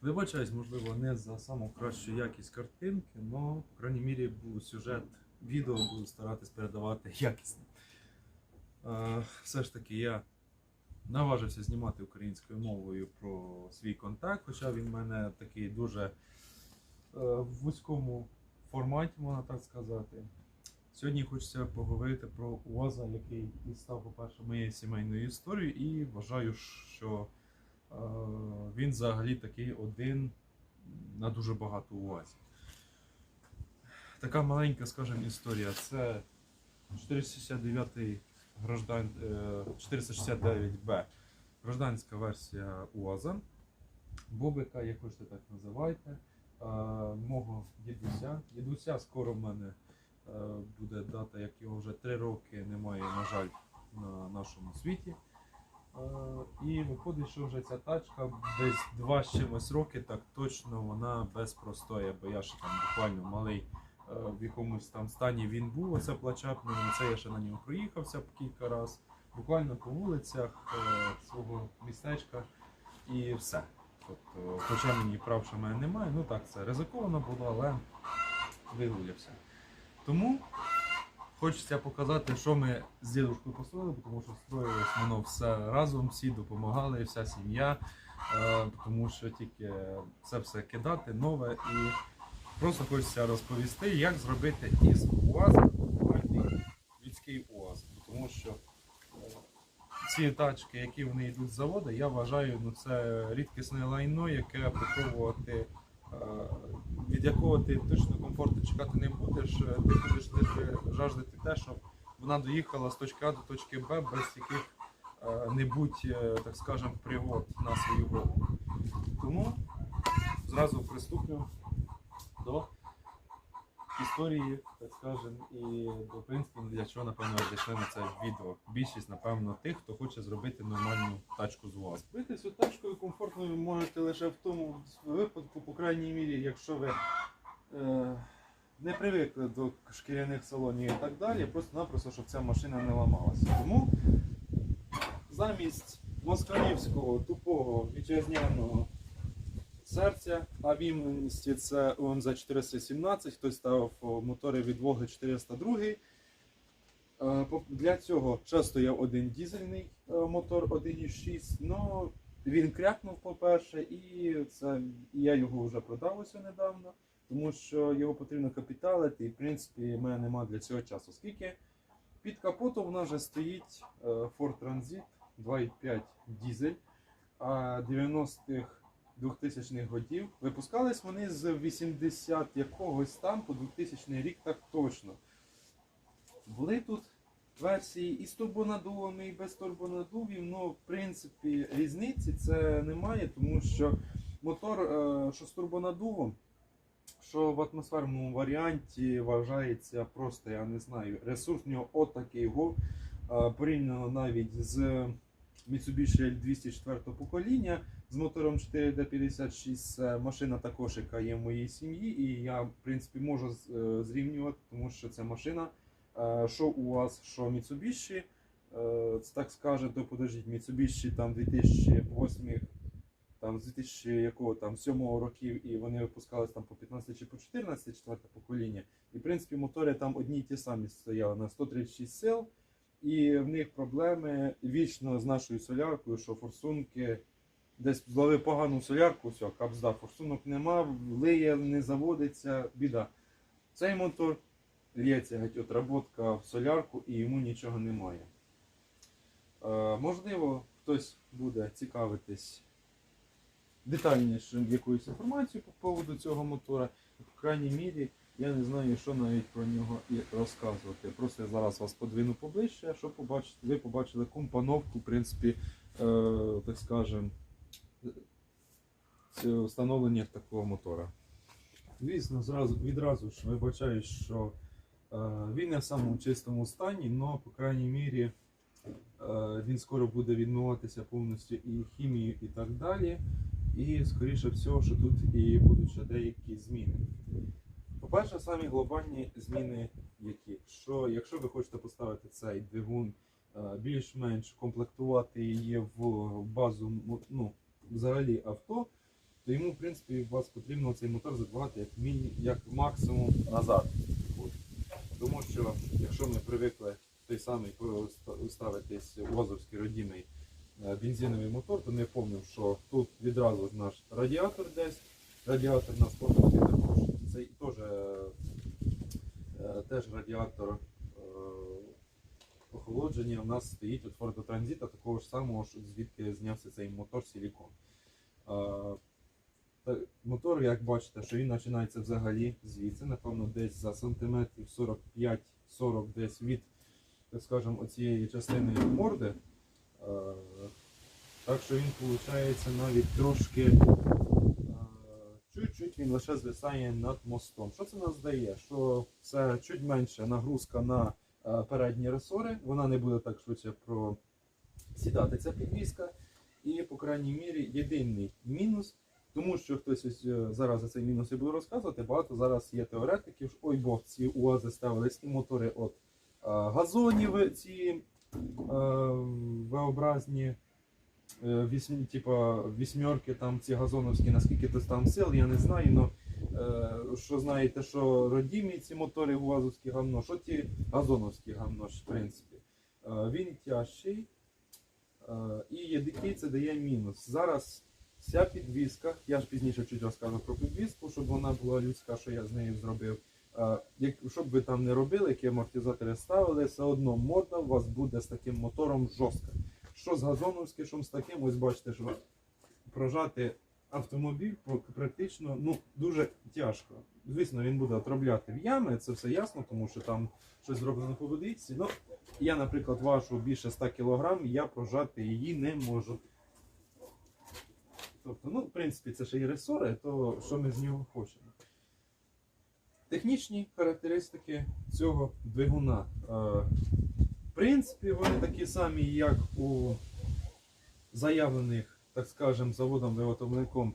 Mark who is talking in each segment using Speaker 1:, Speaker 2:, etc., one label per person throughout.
Speaker 1: Вибачаюсь, можливо, не за саму кращу якість картинки, але, в крайній мірі, був сюжет відео буду старатись передавати якісно. Е, все ж таки, я наважився знімати українською мовою про свій контакт, хоча він в мене такий дуже е, в вузькому форматі, можна так сказати. Сьогодні хочеться поговорити про УАЗа, який і став, по-перше, моєю сімейною історією, і вважаю, що він взагалі такий один на дуже багато УАЗів. Така маленька, скажімо, історія. Це 469 граждан, е, 469Б гражданська версія УАЗа. Бобика, як хочете так називайте. Е, Мого дідуся. Дідуся скоро в мене е, буде дата, як його вже 3 роки немає, на жаль, на нашому світі. Е, І виходить, що вже ця тачка десь два з чимось роки, так точно вона без простоя, бо я ще там буквально малий е, в якомусь там стані він був, оце плачапним, це я ще на ньому проїхався кілька разів, буквально по вулицях е, свого містечка і все. Тобто, хоча мені прав, що мене немає, ну так, це ризиковано було, але вигулявся. Тому хочеться показати, що ми з дідушкою построїли, тому що строїлось воно все разом, всі допомагали, вся сім'я, е, тому що тільки це все кидати нове і просто хочеться розповісти, як зробити із УАЗа людський УАЗ. Тому що е, ці тачки, які вони йдуть з заводу, я вважаю, ну це рідкісне лайно, яке попробувати, е, від якого ти точно комфорту чекати не будеш. Ти будеш лише жаждати те, щоб вона доїхала з точки А до точки Б без яких е, небудь, е, так скажемо, пригод на свою голову. Тому зразу приступлю до історії, так і до принципу, для чого, напевно, зайшли на це відео. Більшість, напевно, тих, хто хоче зробити нормальну тачку з УАЗ. Бити цю тачкою комфортною можете лише в тому випадку, по крайній мірі, якщо ви е, не привикли до шкіряних салонів і так далі, просто-напросто, щоб ця машина не ламалася. Тому замість москалівського тупого вітчизняного серця, а в ім'яності це ОМЗ 417, хтось ставив мотори від Волги 402. Е, Для цього часто є один дізельний е, мотор 1.6, ну він крякнув, по-перше, і це я його вже продав ось недавно, тому що його потрібно капіталити, і в принципі в мене немає для цього часу. Скільки під капотом в нас вже стоїть е, Ford Transit 2.5 дізель, а 90-х 2000-х годів. Випускались вони з 80 якогось там по 2000 рік, так точно. Були тут версії і з турбонадувами, і без турбонадувів. Ну, в принципі, різниці це немає, тому що мотор, е, що з турбонадувом, що в атмосферному варіанті вважається просто, я не знаю, ресурс в нього отакий го, е, порівняно навіть з Mitsubishi L204 покоління з мотором 4D56 машина також, яка є в моїй сім'ї, і я, в принципі, можу е, зрівнювати, тому що це машина, е, що у вас, що Mitsubishi, е, це так скаже, то подождіть, Mitsubishi там 2008 там з 2000 якого там 7 років, і вони випускались там по 15 чи по 14, четверте покоління. І в принципі мотори там одні й ті самі стояли на 136 сил. І в них проблеми вічно з нашою соляркою, що форсунки десь зловив погану солярку, все, капзда, форсунок нема, лиє, не заводиться, біда. Цей мотор лється геть отработка в солярку і йому нічого немає. Е, можливо, хтось буде цікавитись детальніше якоюсь інформацією по поводу цього мотора. В крайній мірі я не знаю, що навіть про нього і розказувати. Просто я зараз вас подвину поближче, щоб побачити, ви побачили компоновку, в принципі, е, так скажем, це встановлення такого мотора. Звісно, зразу, відразу ж вибачаю, що е, він не в самому чистому стані, але, по крайній мірі, е, він скоро буде відмиватися повністю і хімією, і так далі. І, скоріше всього, що тут і будуть ще деякі зміни. По-перше, самі глобальні зміни, які що якщо ви хочете поставити цей двигун е, більш-менш комплектувати її в базу ну, взагалі авто, то йому, в принципі, вас потрібно цей мотор задавати як, міні, як максимум назад. От. Тому що якщо ми привикли той самий ставитись УАЗовський родімий е, бензиновий мотор, то ми пам'ятаємо, що тут відразу наш радіатор десь, радіатор у нас. Це теж, е, е, теж радіатор охолодження у нас стоїть у Ford такого ж самого, звідки знявся цей мотор силікон. Мотор, як бачите, що він починається взагалі звідси, напевно, десь за сантиметрів 45-40 десь від, так скажемо, оцієї частини морди. Е, Так що він виходить навіть трошки е, чуть-чуть він лише звисає над мостом. Що це нас дає? Що це чуть менша нагрузка на е, передні ресори, вона не буде так швидше просідати ця підвіска. І, по крайній мірі, єдиний мінус, тому що хтось ось е, зараз за цей мінус і буде розказувати, багато зараз є теоретиків, ой бог, ці УАЗи ставились і мотори от е, газонів, ці е, V-образні. вісьмерки, там ці газоновські, наскільки то там сил, я не знаю. Но, що знаєте, що родімі ці мотори УАЗовські гавно, що ті газоновські гавно, в принципі. Він тяжчий, І який це дає мінус. Зараз вся підвізка, я ж пізніше чуть розкажу про підвізку, щоб вона була людська, що я з нею зробив. Е, Як, щоб ви там не робили, які амортизатори ставили, все одно модна у вас буде з таким мотором жорстка. Що з газоновським, що з таким, ось бачите, що прожати автомобіль практично ну, дуже тяжко. Звісно, він буде отробляти в ями, це все ясно, тому що там щось зроблено по водичці. Ну, я, наприклад, важу більше 100 кг, я прожати її не можу. Тобто, ну, в принципі, це ще і ресори, то що ми з нього хочемо. Технічні характеристики цього двигуна. Е, В принципі, вони такі самі, як у заявлених, так скажем, заводом виготовником е,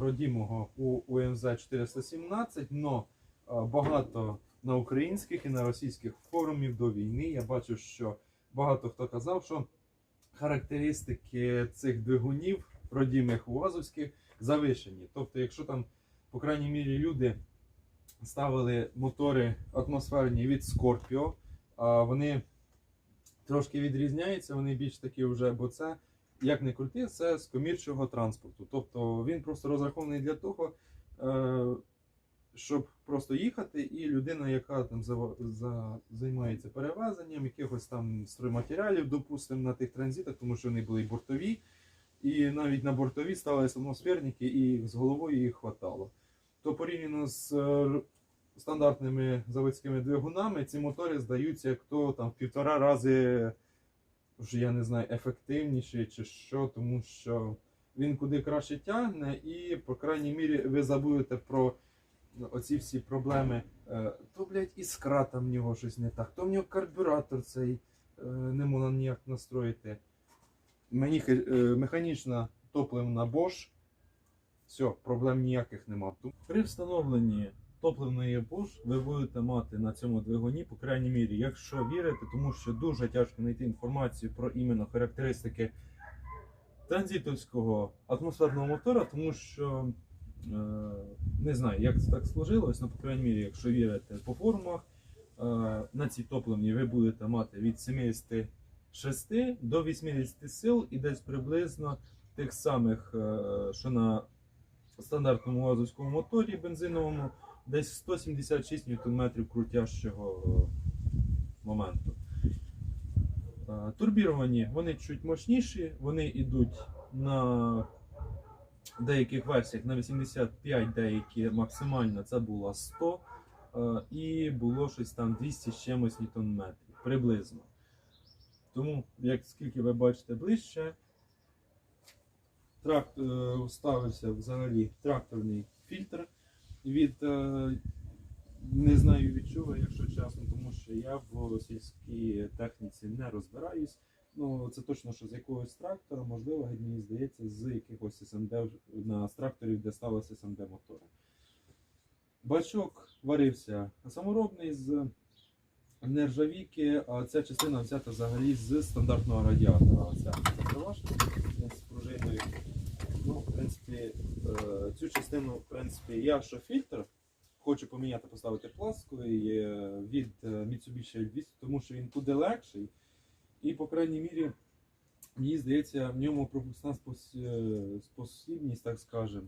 Speaker 1: родімого у УМЗ 417, но е, багато на українських і на російських форумів до війни я бачу, що багато хто казав, що характеристики цих двигунів родімих УАЗовських завишені. Тобто, якщо там, по крайній мірі, люди ставили мотори атмосферні від Scorpio, а вони трошки відрізняються, вони більш такі вже, бо це, як не крути, це з комірчого транспорту. Тобто він просто розрахований для того, е, щоб просто їхати, і людина, яка там за, за, займається перевезенням якихось там стройматеріалів, допустимо, на тих транзитах, тому що вони були бортові, і навіть на бортові ставилися атмосферники, і з головою їх хватало. То порівняно з е, стандартними заводськими двигунами, ці мотори здаються як то там в півтора рази, вже я не знаю, ефективніший чи що, тому що він куди краще тягне, і, по крайній мірі, ви забудете про оці всі проблеми. Е, То, блядь, іскра там в нього щось не так, то в нього карбюратор цей е, не можна ніяк настроїти. Е, механічна топливна Bosch. Все, проблем ніяких нема. При встановленні топливної Bosch ви будете мати на цьому двигуні, по крайній мірі, якщо вірите, тому що дуже тяжко знайти інформацію про іменно характеристики транзитовського атмосферного мотора, тому що е, не знаю, як це так сложилось, але, по крайній мірі, якщо вірите по форумах, е, на цій топливні ви будете мати від 76 до 80 сил і десь приблизно тих самих, е, що на стандартному газовському моторі бензиновому, десь 176 Нм крутящого е, моменту. Е, Турбіровані вони чуть мощніші, вони йдуть на деяких версіях на 85, деякі максимально це було 100, е, і було щось там 200 з чимось ньютон-метрів приблизно. Тому, як скільки ви бачите ближче, тракт, е, ставився взагалі тракторний фільтр від е, не знаю від чого, якщо чесно, тому що я в сільській техніці не розбираюсь. Ну, це точно, що з якогось трактора, можливо, мені здається, з якихось СМД на з тракторів, де ставилися СМД мотори. Бачок варився саморобний з нержавійки, а ця частина взята взагалі з стандартного радіатора. Оця ваша з пружиною. Ну, в принципі, е, цю частину, в принципі, я що фільтр, хочу поміняти, поставити пластиковий е, від е, Mitsubishi L200, тому що він куди легший. І, по крайній мірі, мені здається, в ньому пропускна спос- спосібність, так скажемо,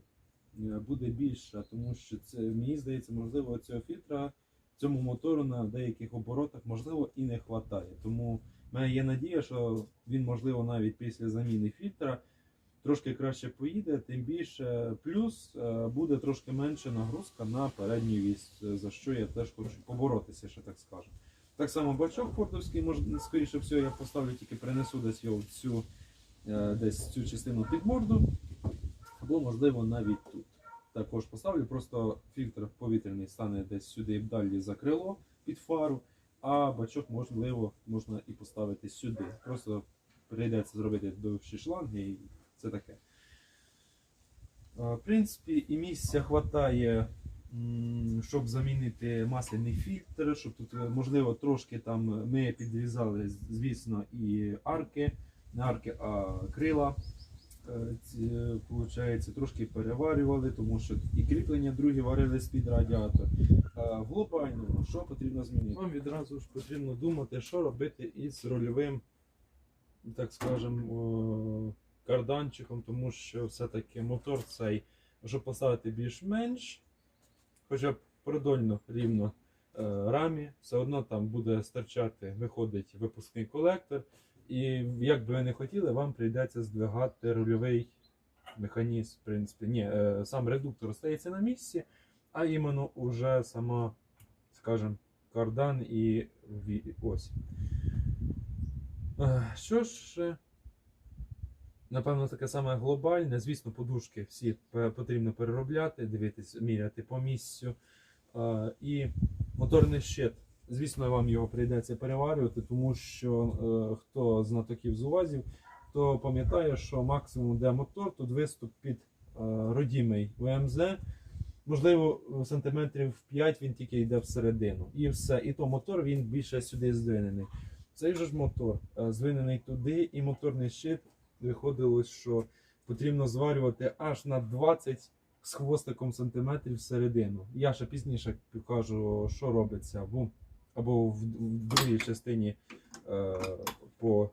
Speaker 1: буде більша, тому що це, мені здається, можливо, цього фільтра цьому мотору на деяких оборотах можливо і не вистачає. Тому в мене є надія, що він, можливо, навіть після заміни фільтра трошки краще поїде, тим більше плюс е, буде трошки менше нагрузка на передній вісь, е, за що я теж хочу поборотися, ще так скажу. Так само бачок фордовський, може, скоріше всього, я поставлю, тільки принесу десь його цю, е, десь цю частину під морду, або, можливо, навіть тут. Також поставлю, просто фільтр повітряний стане десь сюди і далі за крило під фару, а бачок, можливо, можна і поставити сюди. Просто прийдеться зробити довші шланги і це таке. Е, В принципі, і місця вистачає, щоб замінити масляний фільтр, щоб тут, е, можливо, трошки там ми підрізали, звісно, і арки, не арки, а крила. Е, ці, е, Получається, трошки переварювали, тому що і кріплення другі варили з-під радіатор. Е, В що потрібно змінити? Вам відразу ж потрібно думати, що робити із рольовим, так скажемо, карданчиком, тому що все-таки мотор цей, щоб поставити більш-менш, хоча б продольно рівно е, рамі, все одно там буде стирчати, виходить випускний колектор. І як би ви не хотіли, вам прийдеться здвигати рульовий механізм. В принципі, ні, е, сам редуктор остається на місці, а іменно уже сама, скажімо, кардан і ось. Е, Що ж, напевно, таке саме глобальне. Звісно, подушки всі потрібно переробляти, дивитись, міряти по місцю. Е, І моторний щит. Звісно, вам його прийдеться переварювати, тому що е, хто знатоків з УАЗів, то пам'ятає, що максимум де мотор, тут виступ під е, родімий ВМЗ. Можливо, сантиметрів 5 він тільки йде всередину. І все. І то мотор він більше сюди здвинений. Цей же ж мотор е, здвинений туди, і моторний щит виходило, що потрібно зварювати аж на 20 з хвостиком сантиметрів всередину. Я ще пізніше покажу, що робиться або, або в, другій частині е, по,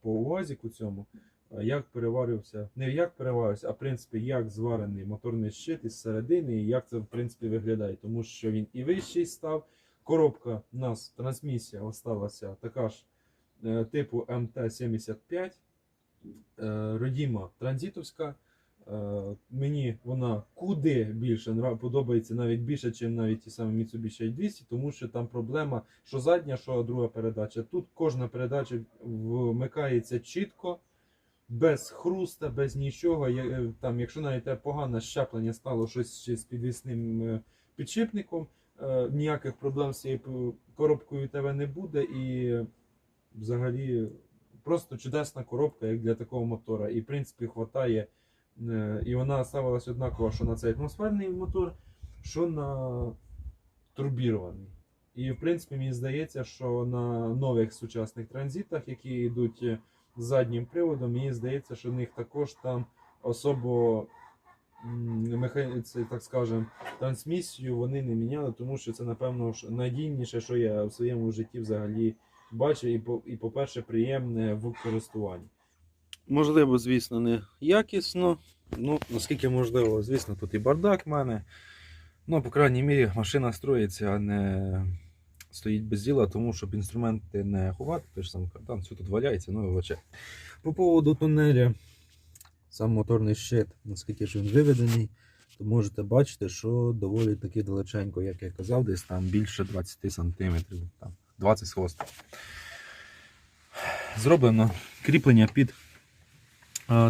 Speaker 1: по УАЗіку цьому. е, Як переварювався, не як переварювався, а в принципі як зварений моторний щит із середини, і як це в принципі виглядає, тому що він і вищий став. Коробка у нас трансмісія осталася така ж е, типу МТ-75, е, родіма транзитовська. Е, Мені вона куди більше подобається, навіть більше, ніж навіть ті самі Mitsubishi L200, тому що там проблема, що задня, що друга передача. Тут кожна передача вмикається чітко, без хруста, без нічого. Е, Там, якщо навіть погане щеплення стало щось з підвісним е, підшипником, ніяких проблем з цією коробкою тебе не буде. І взагалі просто чудесна коробка, як для такого мотора. І в принципі хватає. Е, І вона ставилась однаково, що на цей атмосферний мотор, що на турбірований. І в принципі мені здається, що на нових сучасних транзитах, які йдуть е, заднім приводом, мені здається, що в них також там особо так скажем, трансмісію вони не міняли, тому що це, напевно, ж найдійніше, що я в своєму житті взагалі по- і по-перше, приємне в користуванні. Можливо, звісно, не якісно. Ну, наскільки можливо, звісно, тут і бардак в мене. Ну, по крайній мірі, машина строїться, а не стоїть без діла, тому щоб інструменти не ховати, той ж сам кардан, все тут валяється, ну вибачай. По поводу тунеля, сам моторний щит, наскільки ж він виведений, то можете бачити, що доволі таки далеченько, як я казав, десь там більше 20 см, там 20 з хвостом. Зроблено кріплення під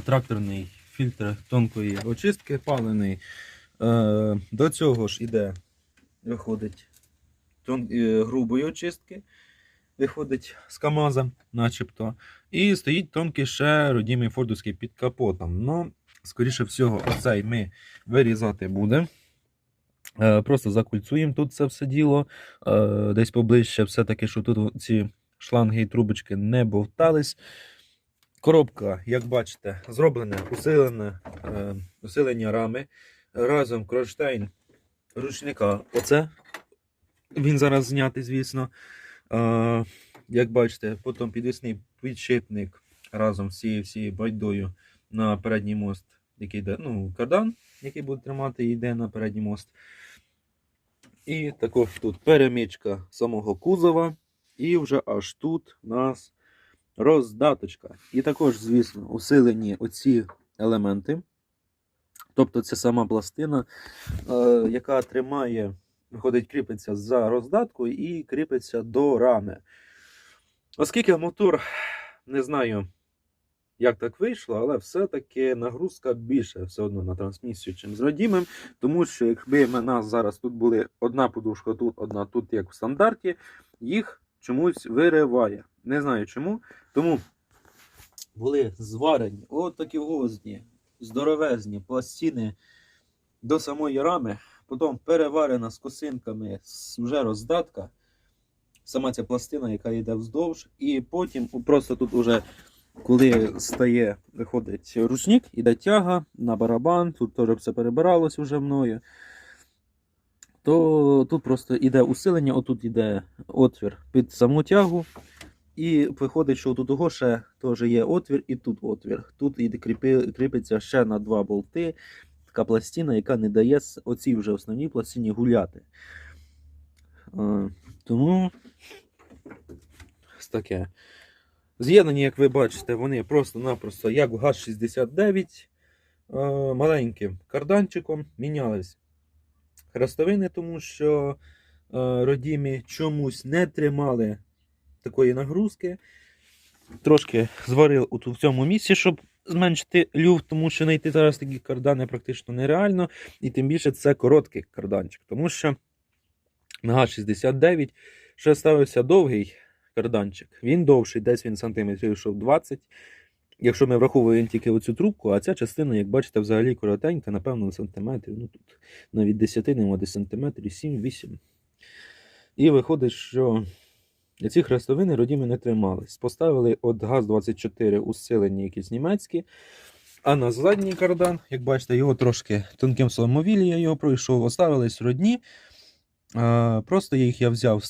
Speaker 1: тракторний фільтр тонкої очистки палений. Е, до цього ж іде, виходить тон, е, грубої очистки, виходить з КАМАЗа, начебто. І стоїть тонкий ще родімий фордовський під капотом. Ну, скоріше всього, оцей ми вирізати будемо. Е, просто закульцуємо тут це все діло. Е, десь поближче, все-таки, щоб тут ці шланги і трубочки не бовтались. Коробка, як бачите, зроблене усилене, е, рами. Разом кронштейн ручника. Оце він зараз знятий, звісно. Е, як бачите, потім підвісний підшипник разом з цією байдою на передній мост, який йде, ну, кардан, який буде тримати, йде на передній мост. І також тут перемичка самого кузова. І вже аж тут у нас роздаточка. І також, звісно, усилені оці елементи. Тобто це сама пластина, е, яка тримає, виходить, кріпиться за роздаткою і кріпиться до рами. Оскільки мотор, не знаю, як так вийшло, але все-таки нагрузка більше все одно на трансмісію, чим з родімим. Тому що якби в нас зараз тут були одна подушка тут, одна тут, як в стандарті, їх чомусь вириває. Не знаю чому. Тому були зварені от такі гвозді, здоровезні пластини до самої рами, потім переварена з косинками вже роздатка. Сама ця пластина, яка йде вздовж, і потім просто тут уже, коли стає, виходить ручник, іде тяга на барабан, тут теж все перебиралось вже мною. То тут просто іде усилення, отут іде отвір під саму тягу. І виходить, що тут того ще теж є отвір, і тут отвір. Тут кріпи, кріпиться ще на два болти. Така пластина, яка не дає оцій вже основній пластині гуляти. Е, Тому таке. З'єднані, як ви бачите, вони просто-напросто, як в ГАЗ-69, е, маленьким карданчиком мінялись хрестовини, тому що е, родімі чомусь не тримали такої нагрузки. Трошки зварив у цьому місці, щоб зменшити люфт, тому що знайти зараз такі кардани практично нереально. І тим більше це короткий карданчик, тому що на ГАЗ-69 ще ставився довгий карданчик. Він довший, десь він сантиметрів йшов 20. Якщо ми враховуємо тільки оцю трубку, а ця частина, як бачите, взагалі коротенька, напевно, сантиметрів. Ну тут навіть 10 нема десь сантиметрів, 7-8. І виходить, що ці хрестовини родіми не тримались. Поставили от ГАЗ-24 усилені якісь німецькі. А на задній кардан, як бачите, його трошки тонким сломовілі я його пройшов, оставились родні. Просто їх я взяв,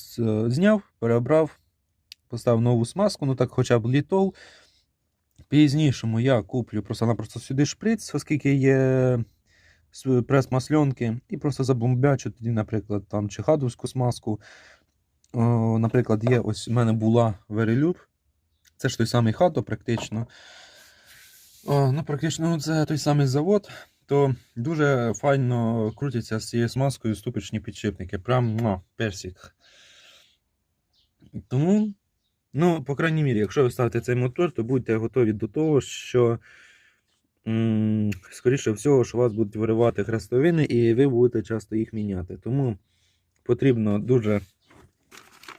Speaker 1: зняв, перебрав, поставив нову смазку, ну так хоча б літол. Пізнішому я куплю просто-напросто сюди шприц, оскільки є прес масльонки, і просто забомбячу тоді, наприклад, там чи хадовську смазку. О, наприклад, є ось у мене була Верелюб. Це ж той самий хато, практично. Ну, практично ну, це той самий завод. То дуже файно крутяться з цією смазкою ступичні підшипники. Прям ну, персик. Тому, ну, по крайній мірі, якщо ви ставите цей мотор, то будьте готові до того, що, скоріше всього, що у вас будуть виривати хрестовини, і ви будете часто їх міняти. Тому потрібно дуже.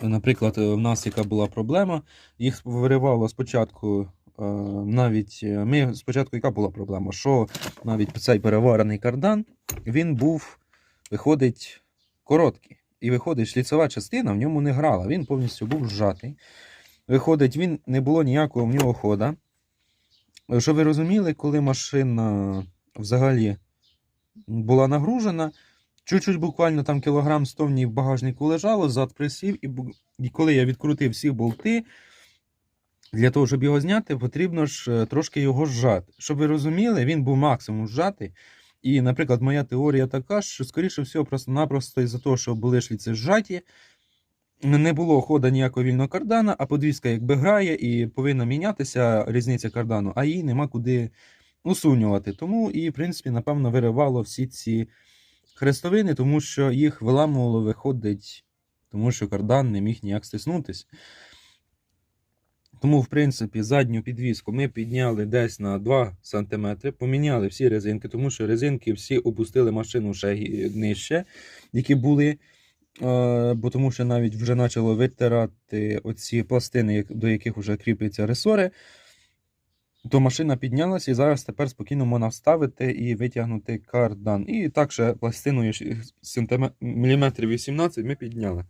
Speaker 1: Наприклад, в нас яка була проблема, їх виривало спочатку. е, Навіть е, ми спочатку яка була проблема? Що навіть цей переварений кардан він був, виходить, короткий. І виходить, шліцева частина в ньому не грала. Він повністю був зжатий. Виходить, він не було ніякого в нього хода. Щоб ви розуміли, коли машина взагалі була нагружена, чуть-чуть буквально там кілограм 100 в багажнику лежало, зад присів, і, і коли я відкрутив всі болти, для того, щоб його зняти, потрібно ж е, трошки його зжати. Щоб ви розуміли, він був максимум зжатий. І, наприклад, моя теорія така, що, скоріше всього, просто-напросто із-за того, що були шліці зжаті, не було хода ніякого вільного кардана, а подвіска якби грає і повинна мінятися різниця кардану, а її нема куди усунювати. Тому і, в принципі, напевно, виривало всі ці хрестовини, тому що їх виламувало, виходить, тому що кардан не міг ніяк стиснутись. Тому, в принципі, задню підвіску ми підняли десь на 2 см, поміняли всі резинки, тому що резинки всі опустили машину ще нижче, які були. е, Бо тому що навіть вже почало витирати оці пластини, до яких вже кріпляться ресори. То машина піднялася і зараз тепер спокійно можна вставити і витягнути кардан. І так ще пластиною міліметрів 18 ми підняли.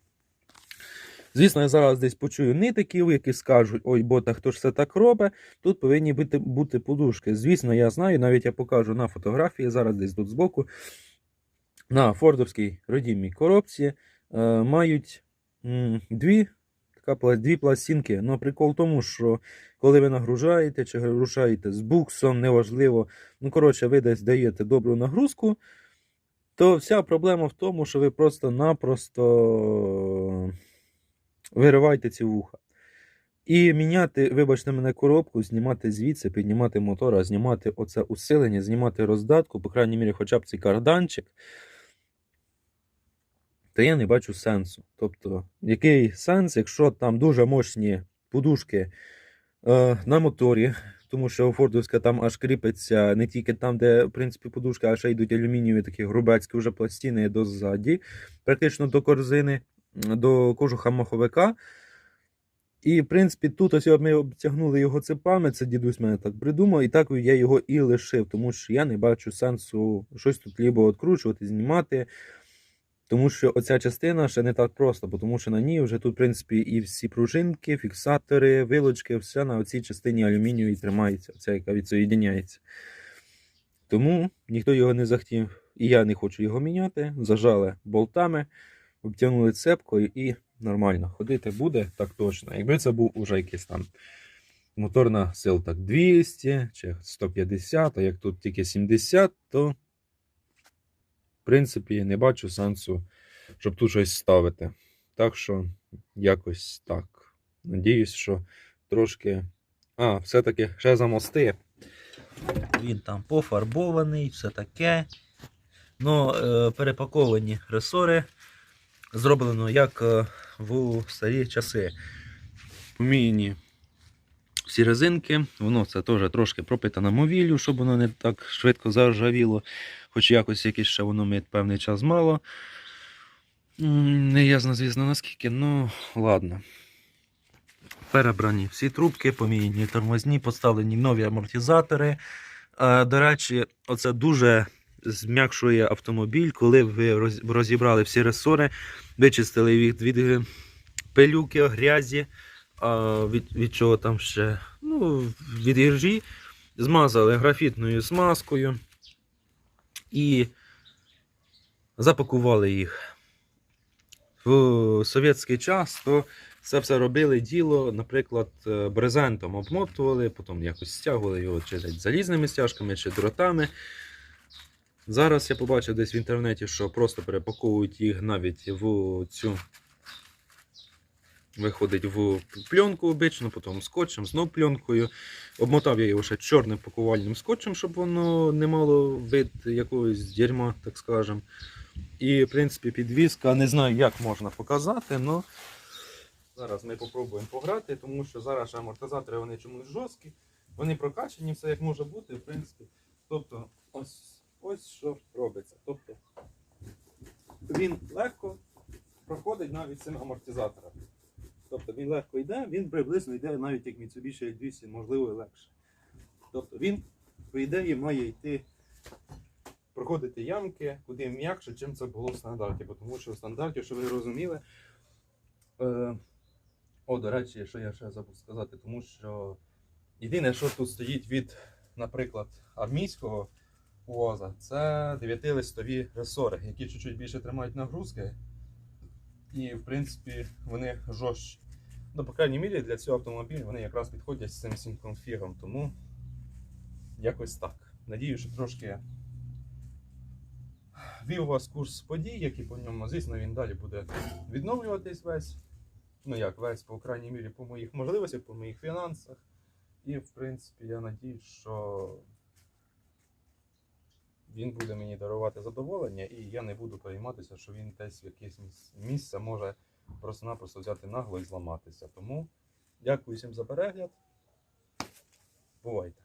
Speaker 2: Звісно, я зараз десь почую нитиків, які скажуть, ой, бота, хто ж це так робить. Тут повинні бути, бути подушки. Звісно, я знаю, навіть я покажу на фотографії, зараз десь тут збоку. На фордовській родімій коробці е, мають м, дві, така, дві пластинки. Ну, прикол в тому, що коли ви нагружаєте чи нагружаєте з буксом, неважливо. Ну, коротше, ви десь даєте добру нагрузку, то вся проблема в тому, що ви просто-напросто вириваєте ці вуха. І міняти, вибачте мене, коробку, знімати звідси, піднімати мотора, знімати оце усилення, знімати роздатку, по крайній мірі, хоча б цей карданчик, то я не бачу сенсу. Тобто, який сенс, якщо там дуже мощні подушки е, на моторі, тому що Фордовська там аж кріпиться не тільки там, де в принципі подушка, а ще йдуть алюмінієві такі грубецькі вже пластини до ззаді, практично до корзини, до кожуха маховика. І, в принципі, тут ось ми обтягнули його цепами, це дідусь мене так придумав, і так я його і лишив, тому що я не бачу сенсу щось тут лібо відкручувати, знімати. Тому що оця частина ще не так просто, тому що на ній вже тут, в принципі, і всі пружинки, фіксатори, вилочки, все на цій частині алюмінію і тримається, оця, яка відсоєдняється. Тому ніхто його не захотів, і я не хочу його міняти. Зажали болтами, обтягнули цепкою і нормально. Ходити буде так точно. Якби це був уже якийсь там моторна сил так 200 чи 150, а як тут тільки 70, то в принципі, не бачу сенсу, щоб тут щось ставити. Так що, якось так. Надіюсь, що трошки. А, все-таки ще за мости.
Speaker 3: Він там пофарбований, все таке. Ну, е, перепаковані ресори зроблено як е, в старі часи.
Speaker 2: Поміяні всі резинки. Воно це теж трошки пропитано мовіллю, щоб воно не так швидко заржавіло. Хоч якось якийсь ще воно має певний час мало. Не ясно, звісно, наскільки, ну ладно.
Speaker 3: Перебрані всі трубки, поміняні тормозні, поставлені нові амортизатори. До речі, оце дуже зм'якшує автомобіль, коли ви розібрали всі ресори, вичистили їх від пилюки, грязі, від, від чого там ще ну, від іржі, змазали графітною смазкою і запакували їх. В совєтський час то це все робили діло, наприклад, е, брезентом обмотували, потім якось стягували його чи залізними стяжками, чи дротами. Зараз я побачив десь в інтернеті, що просто перепаковують їх навіть в цю. Виходить в пленку обично, потім скотчем, знов пленкою. Обмотав я його ще чорним пакувальним скотчем, щоб воно не мало вид якогось дерьма, так скажем. І, в принципі, підвіска, не знаю, як можна показати, але зараз ми спробуємо пограти, тому що зараз амортизатори вони чомусь жорсткі, вони прокачані, все як може бути, в принципі. Тобто, ось, ось що робиться. Тобто, він легко проходить навіть цим амортизатором. Тобто він легко йде, він приблизно йде навіть як Mitsubishi L200, можливо, легше. Тобто він, по ідеї, має йти проходити ямки куди м'якше, чим це було в стандарті. Бо Тому що в стандарті, що ви розуміли. Е, о, до речі, що я ще забув сказати, тому що єдине, що тут стоїть від, наприклад, армійського УАЗа, це 9-листові ресори, які чуть-чуть більше тримають нагрузки. І, в принципі, вони жорстчі. Ну, по крайній мірі, для цього автомобіля вони якраз підходять з цим всім конфігом. Тому якось так. Надію, що трошки вів вас курс подій, який по ньому, звісно, він далі буде відновлюватись весь. Ну як весь, по крайній мірі, по моїх можливостях, по моїх фінансах. І, в принципі, я надіюсь, що він буде мені дарувати задоволення, і я не буду перейматися, що він десь в якесь місце може просто-напросто взяти нагло і зламатися. Тому дякую всім за перегляд. Бувайте!